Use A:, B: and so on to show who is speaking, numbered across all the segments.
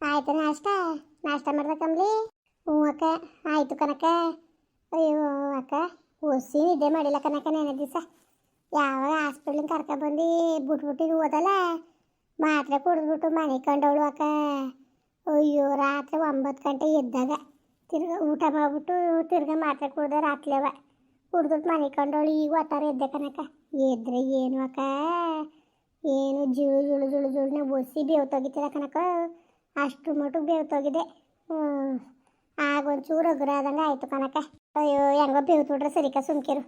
A: ಆಯ್ತು, ನಾಷ್ಟ. ನಾಷ್ಟ ಮಾಡ್ದ ಕಂಬ್ಲಿ ಹ್ಞೂ ಅಕ್ಕ, ಆಯ್ತು ಕನಕ ಅಯ್ಯೋ ಅಕ್ಕ ಒಸಿ ನಿದ್ದೆ ಮಾಡಿಲ್ಲ ಕನಕ ನೆನೆ ದಿವಸ. ಯಾವಾಗ ಹಾಸ್ಪಿಟ್ಲಿಂದ ಕರ್ಕೊಬಂದು ಬಿಟ್ಬಿಟ್ಟಿದ್ದು ಓದಲ್ಲ ಮಾತ್ರೆ ಕುಡಿದ್ಬಿಟ್ಟು ಮನೆ ಕಂಡವಳು ಅಕ್ಕ. ಅಯ್ಯೋ, ರಾತ್ರಿ ಒಂಬತ್ತು ಗಂಟೆ ಇದ್ದಾಗ ತಿರ್ಗ ಊಟ ಮಾಡಿಬಿಟ್ಟು ತಿರ್ಗ ಮಾತ್ರೆ ಕುಡ್ದೆ ರಾತ್ರಿ ಅವ. ಕುಡ್ದ್ಬಿಟ್ಟು ಮನೆ ಕಂಡವಳು ಈಗ ಒತ್ತಾರ ಎದ್ದೆ ಕನಕ ಎದ್ರೆ ಏನು ಅಕ್ಕ? ಏನು ಜುಳು ಜುಳು ಜುಳು ಜುಳುನ ಒಸಿ ಬೇವ್ತೋಗಿತ್ತಿಲ್ಲ ಕನಕ ಅಷ್ಟು ಹ್ಞೂ ಆಗ ಒಂಚೂರು ಹಗುರ ಆದಂಗೆ ಆಯ್ತು ಕನಕ ಅಯ್ಯೋ, ಹೆಂಗೋ ಬೇವ್ತುಡ್ರೆ ಸರಿಕ ಸುಮ್ಕಿರು.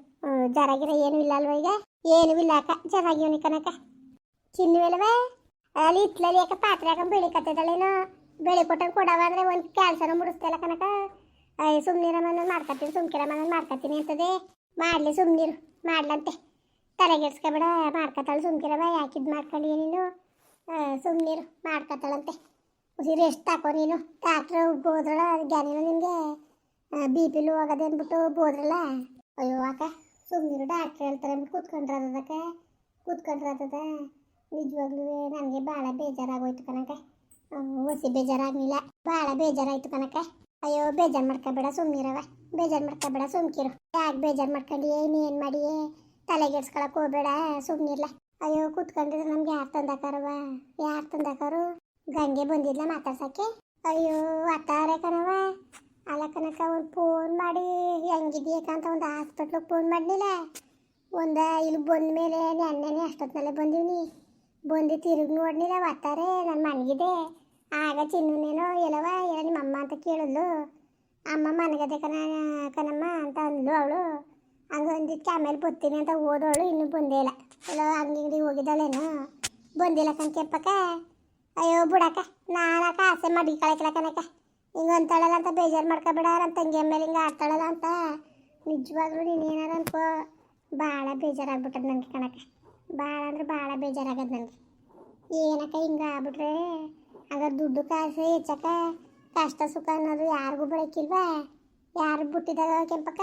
A: ಜರಾಗಿರ ಏನು ಇಲ್ಲ ಅಲ್ವ ಈಗ? ಏನೂ ಇಲ್ಲ ಅಕ್ಕ. ಜರಾಗಿವನಿ ಕನಕ ಚಿನ್ನುವೆಲ್ವೇ ಅಲ್ಲಿ ಇತ್ಲಲ್ಲಿ ಯಾಕೆ ಪಾತ್ರೆ ಹಾಕೊಂಡು ಬೆಳಿ ಕತ್ತಿದ್ದಾಳೇನೋ ಬೆಳಿ ಕೊಟ್ಟಂಗೆ ಕೊಡವ ಅಂದ್ರೆ ಒಂದು ಕ್ಯಾಲ್ಸರ ಮುಡಿಸ್ತಲ್ಲ ಕನಕ ಅಯ್ಯ, ಸುಮ್ನೀರ ಮನ ಮಾಡ್ಕೊತೀನಿ ಸುಮ್ಕಿರ ಮನ ಮಾಡ್ಕೊತೀನಿ ಅಂತದೆ. ಮಾಡಲಿ ಸುಮ್ಮನಿರು ಮಾಡ್ಲಂತೆ. ತಲೆಗೆಡ್ಸ್ಕೊಬೇಡ ಮಾಡ್ಕೊತಾಳೆ ಸುಮ್ಕಿರವ ಯಾಕಿದ್ ಮಾಡ್ಕೊಂಡು ನೀನು? ಸುಮ್ಮನಿರು ಮಾಡ್ಕೊತಾಳಂತೆ ಉಸಿರು ರೆಸ್ಟ್ ತಾಕೋ ನೀನು. ಡಾಕ್ಟ್ರು ಬೋದ್ರಳ ಗ್ಯಾನಿನ ನಿಮಗೆ ಬಿ ಲೋ ಆಗದೆ ಅಂದ್ಬಿಟ್ಟು ಬೋದ್ರಲ್ಲ ಅಯ್ಯೋ ಅಕ್ಕ ಸುಮ್ಮನಿರು ಡಾಕ್ಟ್ರ್ ಹೇಳ್ತಾರೆ ಅಂದ್ಬಿಟ್ಟು ಕೂತ್ಕೊಂಡ್ರದಕ್ಕ ಕೂತ್ಕೊಂಡ್ರದ ನಿಜವಾಗ್ಲೂ ನನಗೆ ಭಾಳ ಬೇಜಾರಾಗೋಯ್ತು ಕನಕ ಹೊಸಿ ಬೇಜಾರಾಗಲಿಲ್ಲ. ಭಾಳ ಬೇಜಾರಾಯ್ತು ಕನಕ ಅಯ್ಯೋ, ಬೇಜಾರು ಮಾಡ್ಕೊಬೇಡ ಸುಮ್ಮನಿರವ ಬೇಜಾರು ಮಾಡ್ಕೊಬೇಡ ಸುಮ್ಕಿರು. ಯಾಕೆ ಬೇಜಾರು ಮಾಡ್ಕೊಂಡು ಏನು ಮಾಡಿ ತಲೆಗೆಡ್ಸ್ಕೊಳಕ್ಕೆ ಹೋಗ್ಬೇಡ ಸುಮ್ಮನಿರ್ಲ ಅಯ್ಯೋ, ಕೂತ್ಕೊಂಡಿದ್ರೆ ನಮ್ಗೆ ಯಾರು ತಂದಾಕಾರವ? ಯಾರು ತಂದಾಕಾರು? ಗಂಗೆ ಬಂದಿದ್ಲ ಮಾತಾಡ್ಸಕ್ಕೆ? ಅಯ್ಯೋ ಅತ್ತಾರೆ ಕಣವ ಅಲ್ಲ ಕನಕ ಒಂದು ಫೋನ್ ಮಾಡಿ ಹೆಂಗಿದ್ಯಕ್ಕಂತ ಒಂದು ಹಾಸ್ಪಿಟ್ಲಿಗೆ ಫೋನ್ ಮಾಡಲಿಲ್ಲ. ಒಂದ ಇಲ್ಲಿ ಬಂದ ಮೇಲೆ ನೆನ್ನೆನೆ ಅಷ್ಟೊತ್ತಿನಲ್ಲೇ ಬಂದೀನಿ ಬಂದು ತಿರುಗಿ ನೋಡಲಿಲ್ಲ ಒತ್ತಾರೆ ನನ್ನ ಮನೆಗಿದೆ ಆಗ ಚಿನ್ನುನೇನೋ ಎಲ್ಲವ ಎಲ್ಲ ನಿಮ್ಮ ಅಮ್ಮ ಅಂತ ಕೇಳಿದ್ಲು. ಅಮ್ಮ ಮನೆಗದೆ ಕಣ, ಕಣಮ್ಮ ಅಂತ ಅಂದ್ಲು ಅವಳು. ಹಂಗೆ ಅಂದಿದ್ದಕ್ಕೆ ಆಮೇಲೆ ಬರ್ತೀನಿ ಅಂತ ಓದೋಳು ಇನ್ನೂ ಬಂದೇ ಇಲ್ಲ. ಎಲ್ಲ ಅಂಗಡಿ ಹೋಗಿದ್ದಾಳೇನೋ. ಬಂದಿಲ್ಲ ಕಣ್ ಅಯ್ಯೋ ಬಿಡಕ್ಕ, ನಾನಕ್ಕ ಆಸೆ ಮಾಡಿ ಕಣಕ್ಕ ಹಿಂಗೆ ಅಂತಾಳಲ್ಲ ಅಂತ ಬೇಜಾರು ಮಾಡ್ಕೊಬೇಡ ನನ್ನ ತಂಗಿ ಮೇಲೆ ಹಿಂಗೆ ಆಡ್ತಾಳಲ್ಲ ಅಂತ. ನಿಜವಾಗ್ಲೂ ನೀನು ಏನಾರ ಅನ್ಕೋ ಭಾಳ ಬೇಜಾರಾಗ್ಬಿಟ್ಟದ ನನಗೆ ಕಣಕ್ಕ. ಭಾಳ ಅಂದ್ರೆ ಭಾಳ ಬೇಜಾರಾಗದ ನನಗೆ ಏನಕ್ಕ ಹಿಂಗೆ ಆಗ್ಬಿಟ್ರೆ? ಆಗ ದುಡ್ಡು ಕಾಸು ಹೆಚ್ಚಕ್ಕ. ಕಷ್ಟ ಸುಖ ಅನ್ನೋದು ಯಾರಿಗೂ ಬೆಳಕಿಲ್ವಾ? ಯಾರು ಬಿಟ್ಟಿದಾಗ ಕೆಂಪಕ್ಕ?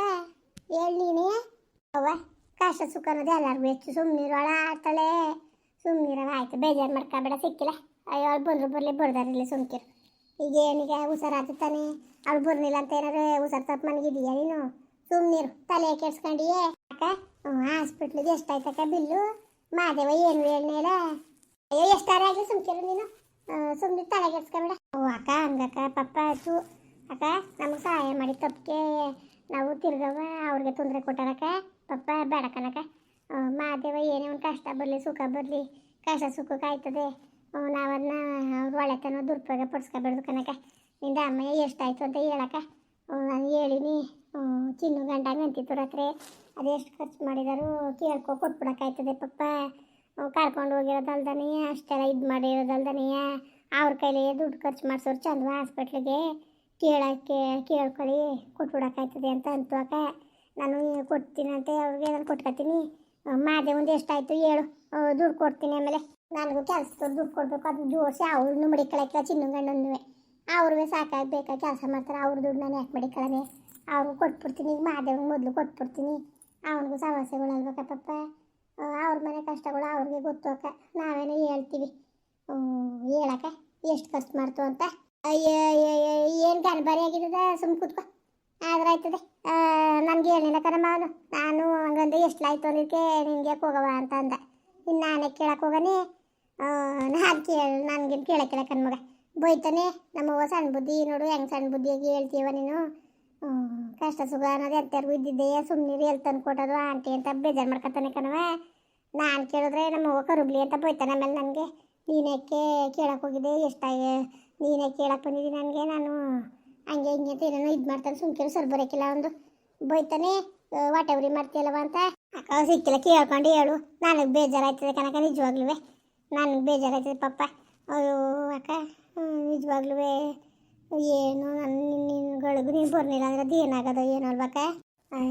A: ಹೇಳಿ ನೀನೇ. ಅವ್ವ, ಕಷ್ಟ ಸುಖ ಅನ್ನೋದು ಎಲ್ಲರಿಗೂ ಹೆಚ್ಚು. ಸುಮ್ಮನಿರೋಳ ಆಡ್ತಾಳೆ ಸುಮ್ಮನಿರೋ ಆಯ್ತು, ಬೇಜಾರು ಮಾಡ್ಕೊಬೇಡ, ಸಿಕ್ಕಿಲ್ಲ. ಅಯ್ಯೋ, ಅವ್ಳು ಬಂದ್ರು ಬರಲಿ ಬರ್ದಾರಿಲ್ಲ ಸುಮ್ಕಿರು. ಈಗ ಏನಿಗೆ ಹುಷಾರಾತು ತಾನೆ. ಅವಳು ಬರ್ಲಿಲ್ಲ ಅಂತ ಏನಾದ್ರೆ ಹುಷಾರ್ ತಪ್ಪು ಮನಗಿದೀಯ ನೀನು? ಸುಮ್ಮನಿರು ತಲೆ ಕೆಡ್ಸ್ಕೊಂಡಿಯೇ? ಅಕ್ಕ ಹಾಸ್ಪಿಟ್ಲಿಗೆ ಎಷ್ಟಾಯ್ತಕ್ಕ ಬಿಲ್ಲು? ಮಾದೇವ, ಏನು ಹೇಳನೇಲ ಅಯ್ಯೋ, ಎಷ್ಟಾರ ಆಗಲಿ ಸುಮ್ಕಿರು ನೀನು? ಸುಮ್ಮನೆ ತಲೆ ಕೆಡ್ಸ್ಕೊಂಡ ಓ, ಅಕ್ಕ, ಹಂಗಕ್ಕ ಪಪ್ಪ ಆಯ್ತು ಅಕ್ಕ, ನಮಗೆ ಸಹಾಯ ಮಾಡಿ ತಪ್ಪಿಗೆ. ನಾವು ತಿರ್ಗವ, ಅವ್ರಿಗೆ ತೊಂದರೆ ಕೊಟ್ಟಾರಕ್ಕ. ಪಪ್ಪ ಬೇಡ ಮಾದೇವ, ಏನೇ ಒಂದು ಕಷ್ಟ ಬರಲಿ, ಸುಖ ಬರಲಿ. ಕಷ್ಟ ಸುಖಕ್ಕೆ ಆಯ್ತದೆ. ನಾವನ್ನ ಅವ್ರ ಒಳ್ಳೆತನ, ದುರುಪಯೋಗ ಪಡಿಸ್ಕೊಬಾರ್ದು ಕನಕ ನಿಂದ ಅಮ್ಮಯ್ಯ ಎಷ್ಟಾಯ್ತು ಅಂತ ಹೇಳಕ್ಕ. ಹೇಳಿನಿ. ಚಿನ್ನು ಗಂಡಂಗೆ ಅಂತಿತ್ತು ರಾತ್ರಿ. ಅದೆಷ್ಟು ಖರ್ಚು ಮಾಡಿದಾರು ಕೇಳ್ಕೊ ಕೊಟ್ಬಿಡಕ್ಕಾಯ್ತದೆ ಪಪ್ಪ. ಕರ್ಕೊಂಡು ಹೋಗಿರೋದಲ್ದನೇ ಅಷ್ಟೆಲ್ಲ ಇದು ಮಾಡಿರೋದಲ್ದನೇ ಅವ್ರ ಕೈಲೇ ದುಡ್ಡು ಖರ್ಚು ಮಾಡಿಸೋರು ಚಂದವ ಹಾಸ್ಪಿಟ್ಲಿಗೆ ಕೇಳಕ್ಕೆ ಕೇಳ್ಕೊಳ್ಳಿ, ಕೊಟ್ಬಿಡಕ್ಕಾಯ್ತದೆ ಅಂತ ಅಂತುವಾಗ ನಾನು ಕೊಡ್ತೀನಂತೆ, ಅವ್ರಿಗೆ ನಾನು ಕೊಟ್ಕೊತೀನಿ. ಮಾದೆ ಒಂದು ಎಷ್ಟಾಯಿತು ಹೇಳು. ದುಡ್ಡು ಕೊಡ್ತೀನಿ ಆಮೇಲೆ. ನನಗೂ ಕೆಲಸದ ದುಡ್ಡು ಕೊಡಬೇಕು, ಅದು ಜೋಡಿಸಿ ಅವ್ರನ್ನೂ ಮಡಿಕೊಳಕ್ಕೆ ಚಿನ್ನು ಗಂಡಂದುವೆ ಅವ್ರಿಗೆ ಸಾಕಾಗಬೇಕಾ ಕೆಲಸ ಮಾಡ್ತಾರೆ, ಅವ್ರ ದುಡ್ಡು ನಾನು ಯಾಕೆ ಮಡಿಕೊಳ್ಳೋದೆ ಅವ್ರಿಗೂ ಕೊಟ್ಬಿಡ್ತೀನಿ, ಈಗ ಮಾದೇವ್ಗೆ ಮೊದಲು ಕೊಟ್ಬಿಡ್ತೀನಿ. ಅವನಿಗೂ ಸಮಸ್ಯೆಗಳಲ್ಬೇಕ ಪಪ್ಪ ಅವ್ರ ಮನೆ ಕಷ್ಟಗಳು ಅವ್ರಿಗೆ ಗೊತ್ತೋಕ ನಾವೇನು ಹೇಳ್ತೀವಿ. ಹೇಳಕ್ಕ, ಎಷ್ಟು ಖರ್ಚು ಮಾಡ್ತು ಅಂತ. ಅಯ್ಯೋ ಏನು ಗನ್ಬರಿ ಆಗಿದ್ದದ ಸುಮ್ಮ ಕೂತ್ಕೊ. ಆದ್ರೆ ಆಯ್ತದೆ ನನಗೆ ಹೇಳಿಲ್ಲ ಕಣಮ್ಮ ಅವನು. ನಾನು ಹಂಗಂದ್ರೆ ಎಷ್ಟಾಯ್ತು ಅನ್ನೋದಕ್ಕೆ ನಿನಗೆ ಹೋಗವ ಅಂತ ಅಂದ. ಇನ್ನು ನಾನೇ ಕೇಳಕ್ಕೆ ಹೋಗನಿ. ನಾನು ಕೇಳ ನನಗೆ ಕೇಳಕ್ಕೆ ಕೇಳಕ್ಕೆ ಮಗ. ಬೋಯ್ತಾನೆ ನಮ್ಮವ್ವ ಸಣ್ಣ ಬುದ್ಧಿ, ನೋಡು ಹೆಂಗೆ ಸಣ್ಣ ಬುದ್ಧಿಯಾಗಿ ಹೇಳ್ತೀವ ನೀನು. ಕಷ್ಟ ಸುಖ ಅನ್ನೋದು ಎಂತರ್ಗೂ ಇದ್ದಿದ್ದೆ ಸುಮ್ಮನೆ ಎಲ್ಲಿ ತಂದು ಕೊಟ್ಟೋದು ಆಂಟಿ ಅಂತ ಬೇಜಾರು ಮಾಡ್ಕೊತಾನೆ ಕಣವ ನಾನು ಕೇಳಿದ್ರೆ ನಮ್ಮವ್ವ ಕರುಬ್ಲಿ ಅಂತ ಬೈತಾನೆ ಆಮೇಲೆ ನನಗೆ. ನೀನೇಕೆ ಕೇಳಕ್ಕೆ ಹೋಗಿದ್ದೆ, ಎಷ್ಟಾಗ, ನೀನೇ ಕೇಳಕ್ಕೆ ಬಂದಿದ್ದೀನಿ ನನಗೆ, ನಾನು ಹಂಗೆ ಹಿಂಗೆ ಅಂತ ಏನೇನೋ ಇದು ಮಾಡ್ತಾನೆ ಸುಮ್ಕಿರು ಸರ್ ಬರೋಕ್ಕಿಲ್ಲ ಒಂದು. ಬೈತಾನೆ ವಾಟೆವ್ರಿ ಮಾಡ್ತೀಯಲ್ಲವ ಅಂತ. ಸಿಕ್ಕಿಲ್ಲ, ಕೇಳ್ಕೊಂಡು ಹೇಳು. ನನಗೆ ಬೇಜಾರಾಯ್ತದೆ ಕನಕ ನಿಜವಾಗ್ಲೂ ನನಗೆ ಬೇಜಾರಾಗ್ತದೆ ಪಪ್ಪ ಅಯ್ಯೋ ಅಕ್ಕ ನಿಜವಾಗ್ಲೂ ಏನು ನನ್ನ ನಿನ್ನ ನೀನು ಬರ್ಲಿಲ್ಲ ಅಂದ್ರೆ ಅದು ಏನಾಗೋದು, ಏನು ಅಲ್ವಕ್ಕ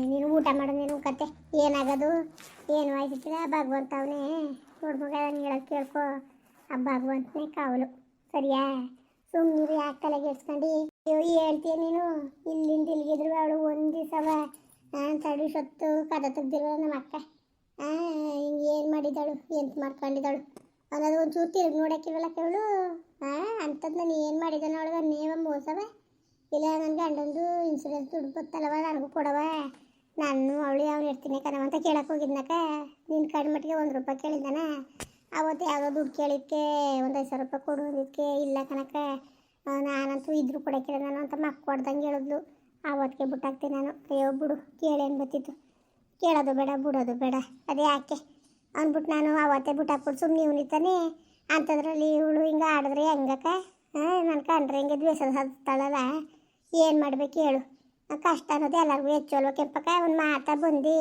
A: ನೀನು ಊಟ ಮಾಡೋ, ನೀನು ಕತೆ ಏನಾಗೋದು? ಏನು ಆಯ್ತಿಲ್ಲ ಭಗವಂತ ಅವನೇ. ನೋಡ್ಮಗ ಹೇಳೋದು ಕೇಳ್ಕೊ. ಆ ಭಗವಂತನೇ ಕಾವಲು. ಸರಿಯಾ? ಸುಮ್ಮನೆ ಯಾಕೆ ತಲೆಗೆಡ್ಸ್ಕೊಂಡು ಅಯ್ಯೋ ಹೇಳ್ತೀಯ ನೀನು? ಇಲ್ಲಿಂದ ಇಲ್ಲಿಗಿದ್ರು ಅವಳು ಒಂದು ನಾನು ತಡಿ ಸತ್ತು ಕದ ತೆಗ್ದಿರೋ ನಮ್ಮ ಅಕ್ಕ ಹಿಂಗೆ ಏನು ಮಾಡಿದ್ದಾಳು? ಎಂತ ಮಾಡ್ಕೊಂಡಿದ್ದಾಳು? ಅನ್ನೋದು ಒಂಚೂರು ತಿರುಗಿ ನೋಡಕ್ಕಿವಲ್ಲ ಕೇಳು. ಹಾಂ ಅಂಥದ್ದು ನಾನು ಏನು ಮಾಡಿದೆ ನೋಡುವ ನೀವ ಮೋಸವ? ಇಲ್ಲ ನನ್ನ ಗಂಡಂದು ಇನ್ಸೂರೆನ್ಸ್ ದುಡ್ಡು ಬತ್ತಲ್ಲವ, ನನಗೂ ಕೊಡವ. ನಾನು ಅವಳು ಅವ್ನು ಇರ್ತೀನಿ ಕಣವ ಅಂತ ಕೇಳಕ್ಕೆ ಹೋಗಿದ್ನಕ ನಿನ್ನ ಕಡಿಮೆ ಮಟ್ಟಿಗೆ ಒಂದು ರೂಪಾಯಿ ಕೇಳಿದ್ದಾನ. ಅವತ್ತು ಯಾವುದೋ ದುಡ್ಡು ಕೇಳಿದ್ದಕ್ಕೆ ಒಂದು ಐದು ಸಾವಿರ ರೂಪಾಯಿ ಕೊಡು ಅಂದಿದ್ದಕ್ಕೆ ಇಲ್ಲ ಕಣಕ ನಾನಂತೂ ಇದ್ರು ಕೊಡಕ್ಕಿಲ್ಲ ನಾನು ಅಂತ ಮಕ್ಕ ಕೊಡ್ದಂಗೆ ಹೇಳಿದ್ಲು. ಆವತ್ತಿಗೆ ಬಿಟ್ಟಾಕ್ತೀನಿ ನಾನು. ಅಯ್ಯೋ, ಬಿಡು, ಕೇಳೇನು ಬತ್ತಿತ್ತು. ಕೇಳೋದು ಬೇಡ, ಬಿಡೋದು ಬೇಡ. ಅದೇ ಯಾಕೆ ಅಂದ್ಬಿಟ್ಟು ನಾನು ಅವತ್ತೇ ಬಿಟ್ಟಾಕ್ಬಿಟ್ಟು ಸುಮ್ಮನೆ ಇವನಿತಾನೆ ಅಂಥದ್ರಲ್ಲಿ ಇವಳು ಹಿಂಗೆ ಆಡಿದ್ರೆ ಹೆಂಗಕ್ಕ? ಹಾಂ ನನ್ನ ಕಂಡ್ರೆ ಹಿಂಗೆ ದ್ವೇಷ ಹತ್ತಳಲ್ಲ. ಏನು ಮಾಡ್ಬೇಕು ಹೇಳು. ಕಷ್ಟ ಅನ್ನೋದು ಎಲ್ಲರಿಗೂ ಹೆಚ್ಚು ಅಲ್ವ ಕೆಂಪಕ್ಕ? ಮಾತಾ ಬಂದು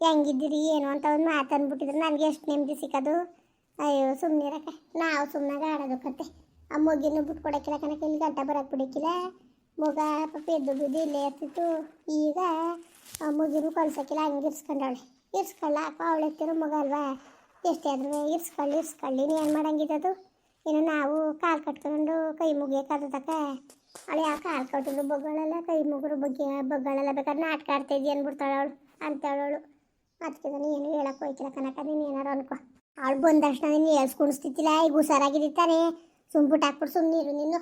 A: ಹೆಂಗಿದ್ದೀರಿ, ಏನು ಅಂತ ಒಂದು ಮಾತು ನನಗೆ ಎಷ್ಟು ನೆಮ್ಮದಿ ಸಿಕ್ಕೋದು? ಅಯ್ಯೋ ಸುಮ್ಮನಿರಕ್ಕ ನಾವು ಸುಮ್ಮನಾಗ ಆಡೋದು ಕತೆ. ಆ ಮಗಿನ ಬಿಟ್ಟು ಕೊಡಕ್ಕಿಲ್ಲ ಕಣಕ್ಕೆ. ಇಲ್ಲಿ ಗಂಟ ಬರೋಕ್ಕೆ ಬಿಡಕ್ಕಿಲ್ಲ. ಮಗ ಪಾಪ ಎದ್ದು ಬಿದ್ದು ಇಲ್ಲೇ ಇರ್ತಿತ್ತು. ಈಗ ಮಗಿನೂ ಕಳ್ಸಕ್ಕಿಲ್ಲ, ಹಂಗೆ ಇರ್ಸ್ಕೊಂಡವಳೆ. ಇರ್ಸ್ಕೊಳ್ಳಾಕ ಅವಳು ಎತ್ತಿರೋ ಮಗ ಅಲ್ವಾ? ಎಷ್ಟೇ ಆದ್ರೂ ಇರ್ಸ್ಕೊಳ್ಳಿ ಇರ್ಸ್ಕೊಳ್ಳಿ. ನೀ ಏನು ಮಾಡಂಗಿದ್ದದು ಇನ್ನು ನಾವು ಕಾಲು ಕಟ್ಕೊಂಡು ಕೈ ಮುಗಿಯೋಕ್ಕಾದಕ್ಕ ಅವಳು ಯಾವ ಕಾಲು ಕಟ್ಟಿದ್ರು? ಬೊಗಳಲ್ಲ, ಕೈ ಮುಗಿದ್ರು ಬಗ್ಗೆ ಬಗ್ಗಳಲ್ಲ ಬೇಕಾದ್ರೆ ನಾಟಕ ಆಡ್ತಾಯಿದ್ದಿ ಅಂದ್ಬಿಡ್ತಾಳೆ ಅವಳು, ಅಂತೇಳೋಳು. ಅದಕ್ಕೆ ನಾನು ಏನು ಹೇಳಕ್ಕೆ ಹೋಯ್ತಿಲ್ಲ ಕನಕ ನೀನು ಏನಾರು ಅನ್ಕೋ. ಅವಳು ಬಂದ ತಕ್ಷಣ ನೀನು ಹೇಳ್ಸ್ಕೊಣಿಸ್ತಿತ್ತಿಲ್ಲ ಈಗ ಹುಷಾರಾಗಿದ್ದಾನೆ ಸುಮ್ಬಿಟ್ಟು ಹಾಕ್ಬಿಟ್ಟು ಸುಮ್ಮನೆ ಇರು ನೀನು.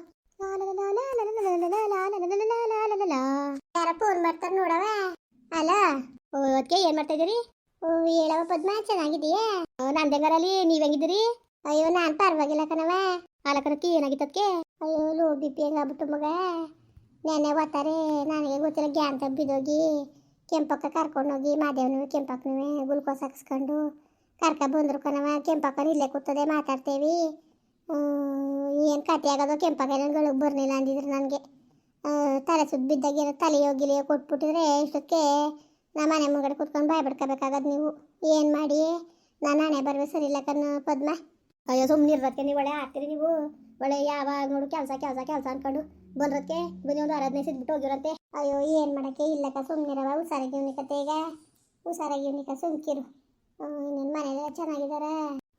A: ಯಾರ ಫೋನ್ ಮಾಡ್ತಾರೆ ನೋಡವ ಅಲ್ಲ ಅದಕ್ಕೆ ಏನ್ ಮಾಡ್ತಾ ಇದೀರಿ ಹೇಳವ ಪದ್ಮ ಚೆನ್ನಾಗಿದೆಯಾ ನಂದೆಂಗಾರಲ್ಲಿ ನೀವ್ ಹೆಂಗಿದ್ದೀರಿ? ಅಯ್ಯೋ, ನಾನು ಪರವಾಗಿಲ್ಲ ಕಣವ ಅಲಕನಕ್ಕೆ ಏನಾಗಿತ್ತದಕ್ಕೆ ಅಯ್ಯೋ, ಲೋ ಬಿ ಪಿ ಹೆಂಗಾಗ್ಬಿಟ್ಟು ಮಗ. ನೆನೆ ಓದ್ತಾರೆ ನನಗೆ ಗೊತ್ತಿಲ್ಲ, ಗ್ಯಾನ್ ಬಿದ್ದೋಗಿ, ಕೆಂಪಕ್ಕ ಕರ್ಕೊಂಡೋಗಿ ಮಾದೇವನು, ಕೆಂಪಕ್ಕನೂ ಗ್ಲುಕೋಸ್ ಹಾಕಿಸ್ಕೊಂಡು ಕರ್ಕ ಬಂದ್ರು ಕಣವ ಕೆಂಪಕ್ಕನ ಇಲ್ಲೇ ಕೂತದೆ, ಮಾತಾಡ್ತೇವಿ. ಏನು ಕತೆ ಆಗೋದು? ಕೆಂಪಕ್ಕ ಬರ್ನಿಲ್ಲ ಅಂದಿದ್ರು ನನಗೆ. ತಲೆ ಏನೋ ತಲೆ ಹೋಗಿಲಿ ಕೊಟ್ಬಿಟ್ಟಿದ್ರೆ ಇಷ್ಟಕ್ಕೆ ನಮ್ಮ ಮನೆ ಮುಂಗಡೆ ಕುತ್ಕೊಂಡು ಬಾಯ್ ಬಿಡ್ಕೋಬೇಕಾಗದು ನೀವು. ಏನು ಮಾಡಿ? ನಾನು ಹಣೆ ಬರ್ಬೇಕು ಸರಿ ಇಲ್ಲ ಕಣ್ಣು ಪದ್ಮ. ಅಯ್ಯೋ ಸುಮ್ಮನೆ ಇರೋದಕ್ಕೆ ನೀವು, ಒಳ್ಳೆ ಆಗ್ತೀರಿ ನೀವು. ಒಳ್ಳೆ ಯಾವಾಗ ನೋಡು ಕೆಲಸ ಕೆಲಸ ಕೆಲಸ ಅನ್ಕೊಂಡು ಬಂದ್ರದಕ್ಕೆ ಬನ್ನಿ ಒಂದು ಆರಾಧನೆ ಸಿದ್ಬಿಟ್ಟು ಹೋಗಿರಂತೆ ಅಯ್ಯೋ, ಏನು ಮಾಡೋಕ್ಕೆ? ಇಲ್ಲಕ್ಕ ಸುಮ್ಮನಿರವ ಹುಷಾರಾಗಿ ಇವನಿಕತ್ತೆ ಈಗ. ಹುಷಾರಾಗಿ ಇವನಿಕ ಸುಮ್ಕಿರು. ಇನ್ನೇನು ಮನೇಲೆ ಚೆನ್ನಾಗಿದಾರ?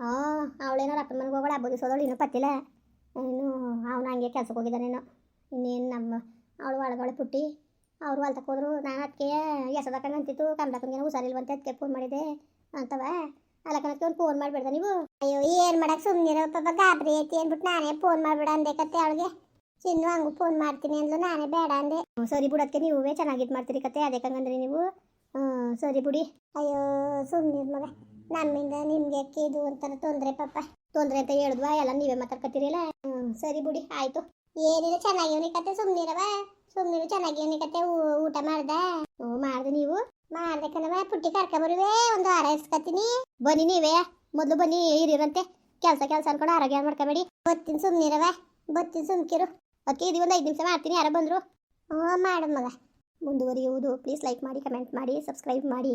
A: ಹಾಂ ಅವಳೇನೋ ಅಪ್ಪನ ಮನೆಗೆ ಹೋಗೋಳು ಹಬ್ಬ ಇನ್ನೂ ಪತ್ತಿಲ್ಲ. ಏನು ಅವನು ಹಂಗೆ ಕೆಲ್ಸಕ್ಕೆ ಹೋಗಿದ್ದಾನೇನೋ ಇನ್ನೇನು ನಮ್ಮ ಅವಳು ಒಳಗೊಳಗೆ ಪುಟ್ಟಿ. ಅವ್ರು ಹೊಲ್ತಕ್ಕೆ ಹೋದ್ರು, ನಾನು ಅದಕ್ಕೆ ಎಸದಕ್ಕಂಗೆ ಅಂತಿತ್ತು ಕಮ್ಲಕ್ಕಂಗೆ ಹುಷಾರಿಲ್ವಂತೆ ಅದಕ್ಕೆ ಫೋನ್ ಮಾಡಿದೆ ಅಂತವ. ಅಲ್ಲಕ್ಕನಕ್ಕೆ ಒಂದು ಫೋನ್ ಮಾಡಿಬಿಡ್ದ ನೀವು. ಅಯ್ಯೋ, ಏನು ಮಾಡಕ್ಕೆ ಸುಮ್ಮನಿರೋ ಪಾಪ ಗಾಬರಿ ಐತಿ ಅಂದ್ಬಿಟ್ಟು ನಾನೇ ಫೋನ್ ಮಾಡಿಬಿಡ ಅಂದೇಕತ್ತೆ ಅವಳಿಗೆ. ಚಿನ್ನು ಹಂಗು ಫೋನ್ ಮಾಡ್ತೀನಿ ಅಂದ್ಲು, ನಾನೇ ಬೇಡ ಅಂದೆ. ಸರಿ ಬಿಡೋದಕ್ಕೆ ನೀವೇ ಚೆನ್ನಾಗಿದ್ದು ಮಾಡ್ತೀರಿ ಕತೆ ಅದಕ್ಕೆ ಹಂಗಂದ್ರಿ ನೀವು. ಸರಿ ಬಿಡಿ. ಅಯ್ಯೋ ಸುಮ್ಮನಿರ್ ಮಗ. ನಮ್ಮಿಂದ ನಿಮ್ಗೆ ಅಕ್ಕಿ ಇದು ಒಂಥರ ತೊಂದರೆ ಪಾಪ. ತೊಂದರೆ ಅಂತ ಹೇಳಿದ್ವಾ? ಎಲ್ಲ ನೀವೇ ಮಾತಾಡ್ಕೊತೀರಿಲ್ಲ ಹ್ಞೂ ಸರಿ ಬಿಡಿ, ಆಯಿತು. ಏನಿಲ್ಲ, ಚೆನ್ನಾಗಿ ಕತೆ ಸುಮ್ಮನಿರವ ಸುಮ್ಮನಿರು ಚೆನ್ನಾಗಿ ಕತೆ. ಊಟ ಮಾಡ್ದ? ಹ್ಞೂ, ಮಾಡ್ದೆ ನೀವು. ಮಾಡ್ದೆ ಕಣವ ಪುಟ್ಟಿ ಕರ್ಕೊಂಬರುವೆ ಒಂದು ವಾರ ಇಸ್ಕತ್ತೀನಿ ಬನ್ನಿ ನೀವೇ. ಮೊದಲು ಬನ್ನಿ ಇರಿರಂತೆ ಕೆಲಸ ಕೆಲಸ ಅನ್ಕೊಂಡು ಆರೋಗ್ಯ ಮಾಡ್ಕೋಬೇಡಿ. ಬತ್ತೀನಿ ಸುಮ್ಮನಿರವ ಬತ್ತೀನಿ ಸುಮ್ಕಿರು. ಅದಕ್ಕೆ ಇದು ಒಂದು ಐದು ನಿಮಿಷ ಮಾಡ್ತೀನಿ, ಯಾರೋ ಬಂದರು. ಹ್ಞೂ, ಮಾಡು ಮಗ. ಮುಂದುವರಿಯುವುದು. ಪ್ಲೀಸ್ ಲೈಕ್ ಮಾಡಿ ಕಮೆಂಟ್ ಮಾಡಿ ಸಬ್ಸ್ಕ್ರೈಬ್ ಮಾಡಿ.